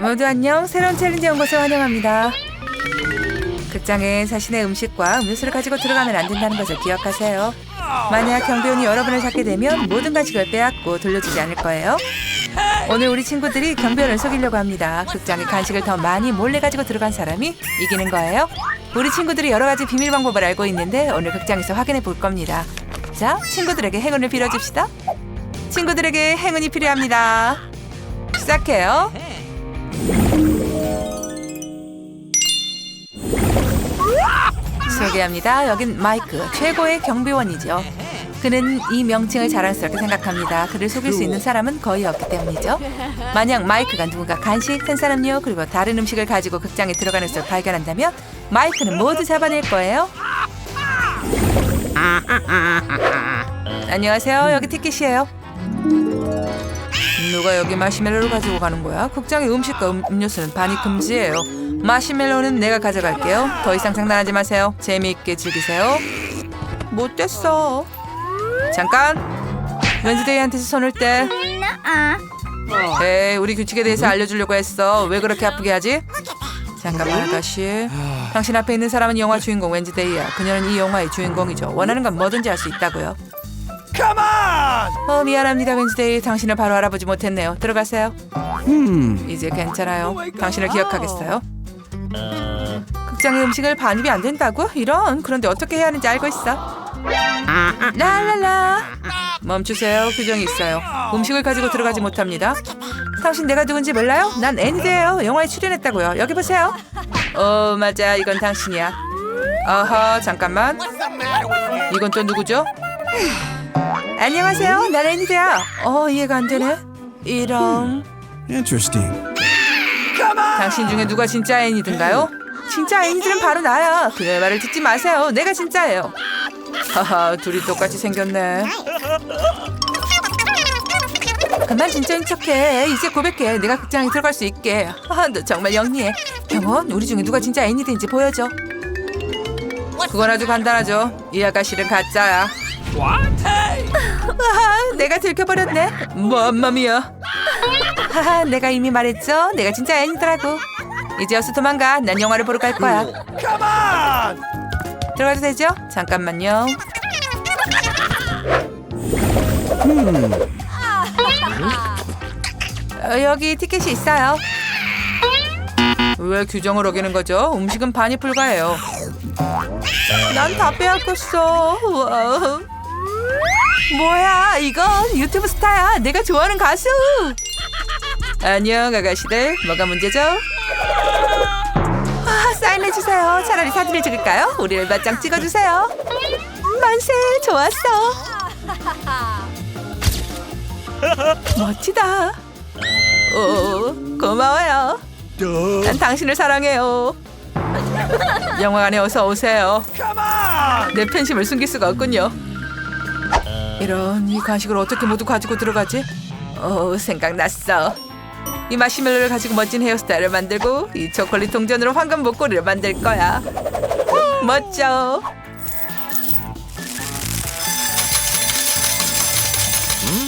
모두 안녕. 새로운 챌린지 온 곳에 환영합니다. 극장에 자신의 음식과 음료수를 가지고 들어가면 안 된다는 것을 기억하세요. 만약 경비원이 여러분을 찾게 되면 모든 간식을 빼앗고 돌려주지 않을 거예요. 오늘 우리 친구들이 경비원을 속이려고 합니다. 극장에 간식을 더 많이 몰래 가지고 들어간 사람이 이기는 거예요. 우리 친구들이 여러 가지 비밀 방법을 알고 있는데 오늘 극장에서 확인해 볼 겁니다. 자, 친구들에게 행운을 빌어줍시다. 친구들에게 행운이 필요합니다. 시작해요. 소개합니다. 여긴 마이크, 최고의 경비원이죠. 그는 이 명칭을 자랑스럽게 생각합니다. 그를 속일 수 있는 사람은 거의 없기 때문이죠. 만약 마이크가 누군가 간식, 탄산음료 그리고 다른 음식을 가지고 극장에 들어가는 것을 발견한다면 마이크는 모두 잡아낼 거예요. 안녕하세요. 여기 티켓이에요. 누가 여기 마시멜로를 가지고 가는 거야? 극장의 음식과 음, 음료수는 반입 금지예요. 마시멜로는 내가 가져갈게요. 더 이상 장난하지 마세요. 재미있게 즐기세요. 못됐어. 잠깐. 웬즈데이한테서 손을 떼. 에이, 우리 규칙에 대해서 알려주려고 했어. 왜 그렇게 아프게 하지? 잠깐만, 아가씨. 당신 앞에 있는 사람은 영화 주인공 웬즈데이야. 그녀는 이 영화의 주인공이죠. 원하는 건 뭐든지 할 수 있다고요. On! 어 미안합니다 웬즈데이. 당신을 바로 알아보지 못했네요. 들어가세요. 이제 괜찮아요. 당신을 기억하겠어요? 극장의 음식을 반입이 안 된다고? 이런. 그런데 어떻게 해야 하는지 알고 있어? 랄랄라. 멈추세요. 규정이 있어요. 음식을 가지고 들어가지 못합니다. 당신 내가 누군지 몰라요? 난 애니드예요. 영화에 출연했다고요. 여기 보세요. 어 맞아. 이건 당신이야. 어허 잠깐만. 이건 또 누구죠? 안녕하세요. 난 애니드야. 어, 이해가 안 되네. 이런. Interesting. 당신 중에 누가 진짜 애니든가요? 진짜 애니들은 바로 나야. 그녀의 말을 듣지 마세요. 내가 진짜예요. 하하, 둘이 똑같이 생겼네. 그만 진짜인 척해. 이제 고백해. 내가 극장에 들어갈 수 있게. 아, 너 정말 영리해. 경원, 우리 중에 누가 진짜 애니든지 보여줘. 그건 아주 간단하죠. 이 아가씨는 가짜야. 아, 내가 들켜버렸네. 맘마미야. 하하, 내가 이미 말했죠. 내가 진짜 애니더라고. 이제 어서 도망가. 난 영화를 보러 갈 거야. Come on! 들어가도 되죠? 잠깐만요. 어, 여기 티켓이 있어요. 왜 규정을 어기는 거죠? 음식은 반이 불가해요. 난 다 빼앗겼어. 우와. 뭐야 이건 유튜브 스타야 내가 좋아하는 가수 안녕 아가씨들 뭐가 문제죠? 아, 사인해주세요 차라리 사진을 찍을까요? 우리를 맞짱 찍어주세요 만세 좋았어 멋지다 오 고마워요. 난 당신을 사랑해요 영화관에 어서 오세요! 내 팬심을 숨길 수가 없군요. 이런 이 간식을 어떻게 모두 가지고 들어가지? 어 생각났어. 이 마시멜로를 가지고 멋진 헤어스타일을 만들고 이 초콜릿 동전으로 황금 목걸이를 만들 거야. 멋져.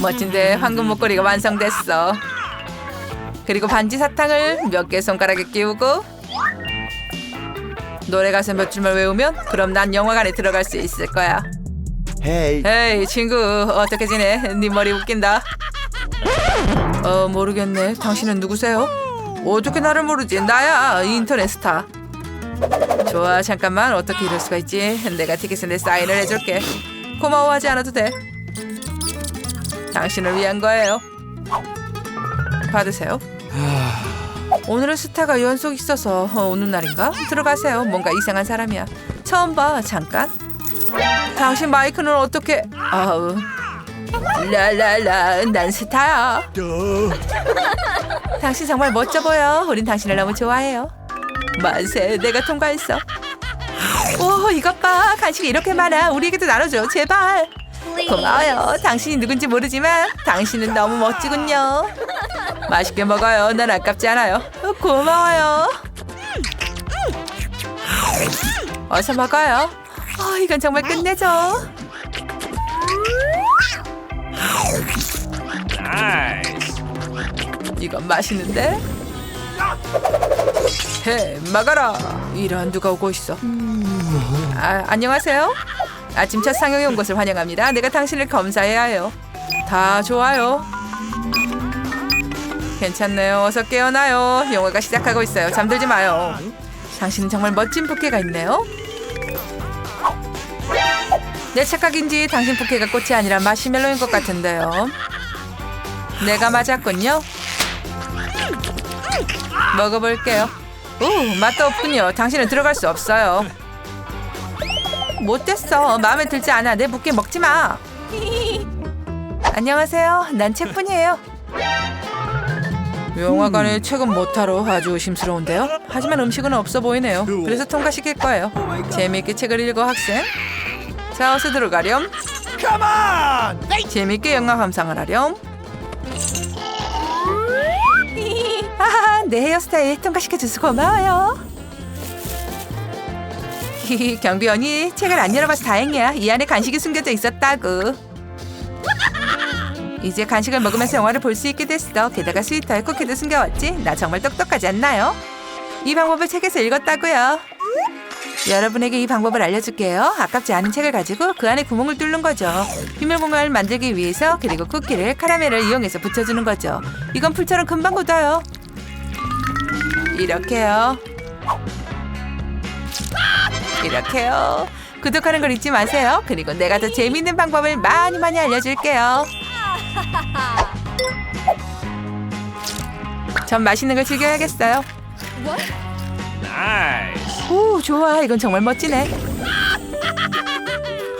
멋진데 황금 목걸이가 완성됐어. 그리고 반지 사탕을 몇 개 손가락에 끼우고 노래 가사 몇 줄만 외우면 그럼 난 영화관에 들어갈 수 있을 거야. Hey. 에이 친구 어떻게 지내? 네 머리 웃긴다. 어 모르겠네. 당신은 누구세요? 어떻게 나를 모르지? 나야 인터넷 스타. 좋아 잠깐만 어떻게 이럴 수가 있지? 내가 티켓에 내 사인을 해줄게. 고마워하지 않아도 돼. 당신을 위한 거예요. 받으세요. 오늘은 스타가 연속 있어서 어, 오는 날인가? 들어가세요. 뭔가 이상한 사람이야. 처음 봐. 잠깐. 당신 마이크는 어떻게? 아우. 라라라. 난 스타야. 당신 정말 멋져 보여. 우린 당신을 너무 좋아해요. 만세. 내가 통과했어. 오, 이것 봐. 간식이 이렇게 많아. 우리에게도 나눠줘. 제발. 고마워요. 당신이 누군지 모르지만 당신은 너무 멋지군요. 맛있게 먹어요. 난 아깝지 않아요. 어, 고마워요. 어서 먹어요. 아, 이건 정말 끝내줘. 이건 맛있는데? 음, 헤 막아라. 이런 누가 오고 있어? 아, 안녕하세요. 아침 첫 상영에 온 것을 환영합니다. 내가 당신을 검사해야 해요. 다 좋아요. 괜찮네요. 어서 깨어나요. 영화가 시작하고 있어요. 잠들지 마요. 당신은 정말 멋진 부케가 있네요 내 착각인지 당신 부케가 꽃이 아니라 마시멜로인 것 같은데요 내가 맞았군요 먹어볼게요 오, 맛도 없군요. 당신은 들어갈 수 없어요. 못됐어. 마음에 들지 않아. 내 묵게 먹지 마. 안녕하세요. 난 책뿐이에요. 영화관에 책은 못하러 아주 의심스러운데요. 하지만 음식은 없어 보이네요. 그래서 통과시킬 거예요. 재미있게 책을 읽어 학생. 자, 어서 들어가렴. Come on! 재미있게 영화 감상을 하렴. 아, 내 헤어스타일 통과시켜줘서 고마워요. 히히, 경비원이 책을 안 열어봐서 다행이야. 이 안에 간식이 숨겨져 있었다고. 이제 간식을 먹으면서 영화를 볼 수 있게 됐어. 게다가 스위터에 쿠키도 숨겨왔지. 나 정말 똑똑하지 않나요? 이 방법을 책에서 읽었다고요. 여러분에게 이 방법을 알려줄게요. 아깝지 않은 책을 가지고 그 안에 구멍을 뚫는 거죠. 비밀 공간을 만들기 위해서 그리고 쿠키를 카라멜을 이용해서 붙여주는 거죠. 이건 풀처럼 금방 굳어요. 이렇게요. 이렇게요. 구독하는 걸 잊지 마세요. 그리고 내가 더 재미있는 방법을 많이 많이 알려줄게요. 전 맛있는 걸 즐겨야겠어요. Nice. 오, 좋아. 이건 정말 멋지네.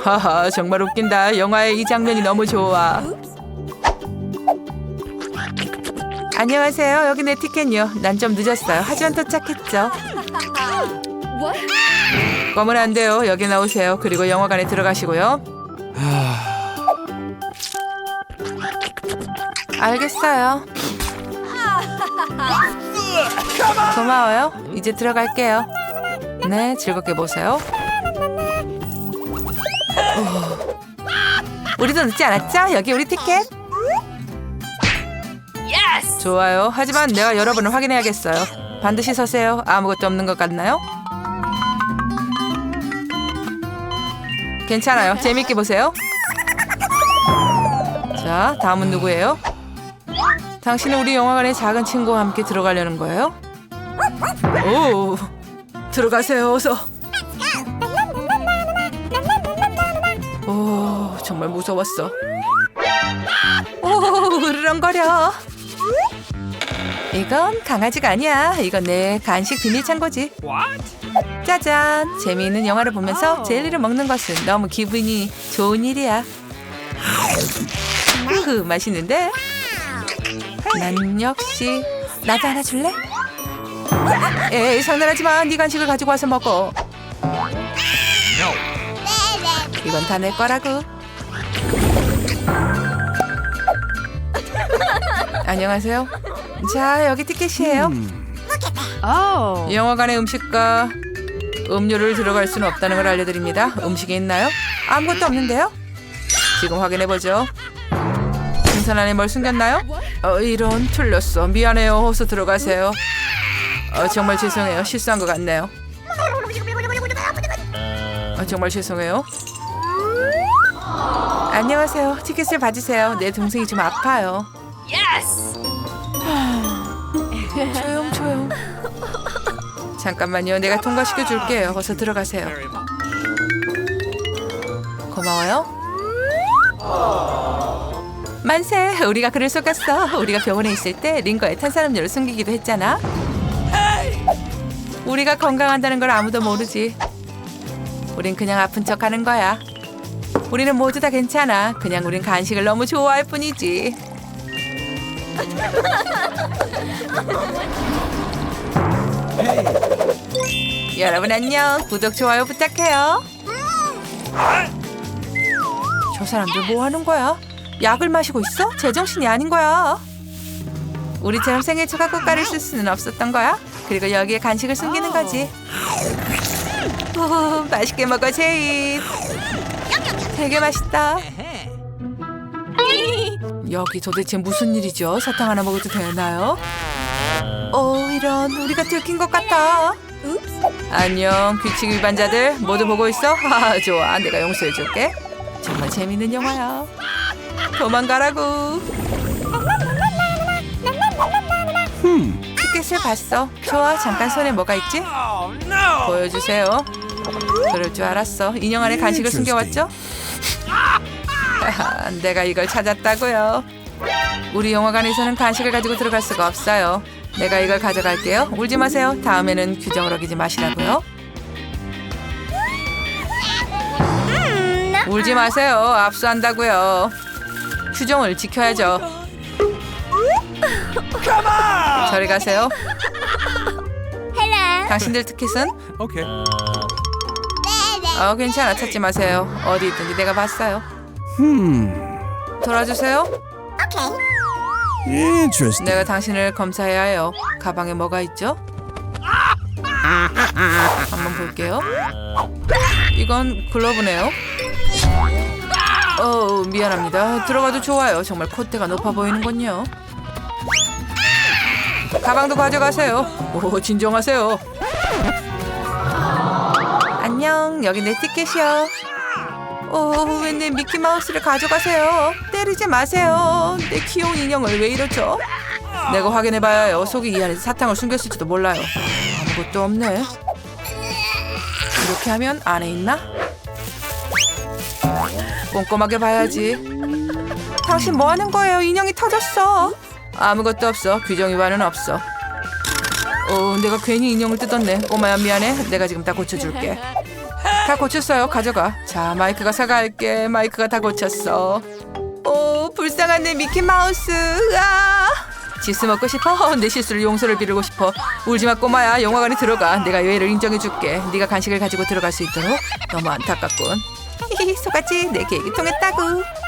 하하, 정말 웃긴다. 영화의 이 장면이 너무 좋아. 안녕하세요. 여기 내 티켓요. 난 좀 늦었어요. 하지만 도착했죠. 검은 안 돼요. 여기 나오세요. 그리고 영화관에 들어가시고요. 알겠어요. 고마워요. 이제 들어갈게요. 네, 즐겁게 보세요. 오. 우리도 늦지 않았죠? 여기 우리 티켓. 좋아요. 하지만 내가 여러분을 확인해야겠어요. 반드시 서세요. 아무것도 없는 것 같나요? 괜찮아요. 재밌게 보세요. 자, 다음은 누구예요? 당신은 우리 영화관에 작은 친구와 함께 들어가려는 거예요? 오, 들어가세요, 어서. 오, 정말 무서웠어. 오, 으르렁거려. 이건 강아지가 아니야. 이건 내 간식 비밀 창고지. 짜잔! 재미있는 영화를 보면서 젤리를 먹는 것은 너무 기분이 좋은 일이야. 으흐, 맛있는데? 난 역시 나도 하나 줄래? 에이, 장난하지 마. 네 간식을 가지고 와서 먹어. 이건 다 내 거라고. 안녕하세요. 자, 여기 티켓이에요. 영화관의 음식과 음료를 들어갈 수는 없다는 걸 알려드립니다. 음식이 있나요? 아무것도 없는데요? 지금 확인해보죠. 풍선 안에 뭘 숨겼나요? 어, 이런 틀렸어. 미안해요. 어서 들어가세요. 어, 정말 죄송해요. 실수한 것 같네요. 어, 정말 죄송해요. 안녕하세요. 티켓을 봐주세요. 내 동생이 좀 아파요. 조용 조용. 잠깐만요. 내가 통과시켜 줄게요. 어서 들어가세요. 고마워요. 만세. 우리가 그를 속였어. 우리가 병원에 있을 때 링거에 탄산음료를 숨기기도 했잖아. 우리가 건강한다는 걸 아무도 모르지. 우린 그냥 아픈 척 하는 거야. 우리는 모두 다 괜찮아. 그냥 우린 간식을 너무 좋아할 뿐이지. 여러분 안녕. 구독 좋아요 부탁해요. 저 사람들 뭐 하는 거야? 약을 마시고 있어? 제정신이 아닌 거야. 우리처럼 생일 축하 꽃가를 쓸 수는 없었던 거야. 그리고 여기에 간식을 숨기는 거지. 오, 맛있게 먹어 제인. 되게 맛있다. 여기 도대체 무슨 일이죠? 사탕 하나 먹어도 되나요? 어 이런 우리가 들킨 것 같아. 안녕 규칙 위반자들 모두 보고 있어? 하 좋아 내가 용서해줄게. 정말 재밌는 영화야. 도망가라고. 티켓을 봤어. 좋아 잠깐 손에 뭐가 있지? 보여주세요. 그럴 줄 알았어. 인형 안에 간식을 숨겨왔죠? 내가 이걸 찾았다고요. 우리 영화관에서는 간식을 가지고 들어갈 수가 없어요. 내가 이걸 가져갈게요. 울지 마세요. 다음에는 규정을 어기지 마시라고요. 울지 마세요. 압수한다고요. 규정을 지켜야죠. 저리 가세요. 당신들 티켓은? Okay. 어, 괜찮아. 찾지 마세요. 어디 있든지 내가 봤어요. 돌아주세요. Interesting. 내가 당신을 검사해야 해요. 가방에 뭐가 있죠? 한번 볼게요. 이건 글러브네요. 어 미안합니다. 들어가도 좋아요. 정말 콧대가 높아 보이는군요. 가방도 가져가세요. 오 진정하세요. 안녕. 여기 내 티켓이요. 오, 왜 내 미키 마우스를 가져가세요? 때리지 마세요. 내 귀여운 인형을 왜 이러죠? 내가 확인해봐야 해요. 속이 이 안에서 사탕을 숨겼을지도 몰라요. 아무것도 없네. 이렇게 하면 안에 있나? 꼼꼼하게 봐야지. 당신 뭐 하는 거예요? 인형이 터졌어. 아무것도 없어. 규정 위반은 없어. 어, 내가 괜히 인형을 뜯었네. 꼬마야 미안해. 내가 지금 다 고쳐줄게. 다 고쳤어요. 가져가. 자, 마이크가 사과할게. 마이크가 다 고쳤어. 오, 불쌍한 내 미키 마우스. 아! 지스 먹고 싶어? 내 실수를 용서를 비르고 싶어. 울지 마 꼬마야. 영화관에 들어가. 내가 예의를 인정해 줄게. 네가 간식을 가지고 들어갈 수 있도록. 너무 안타깝군. 히히, 속았지? 내 계획이 통했다고.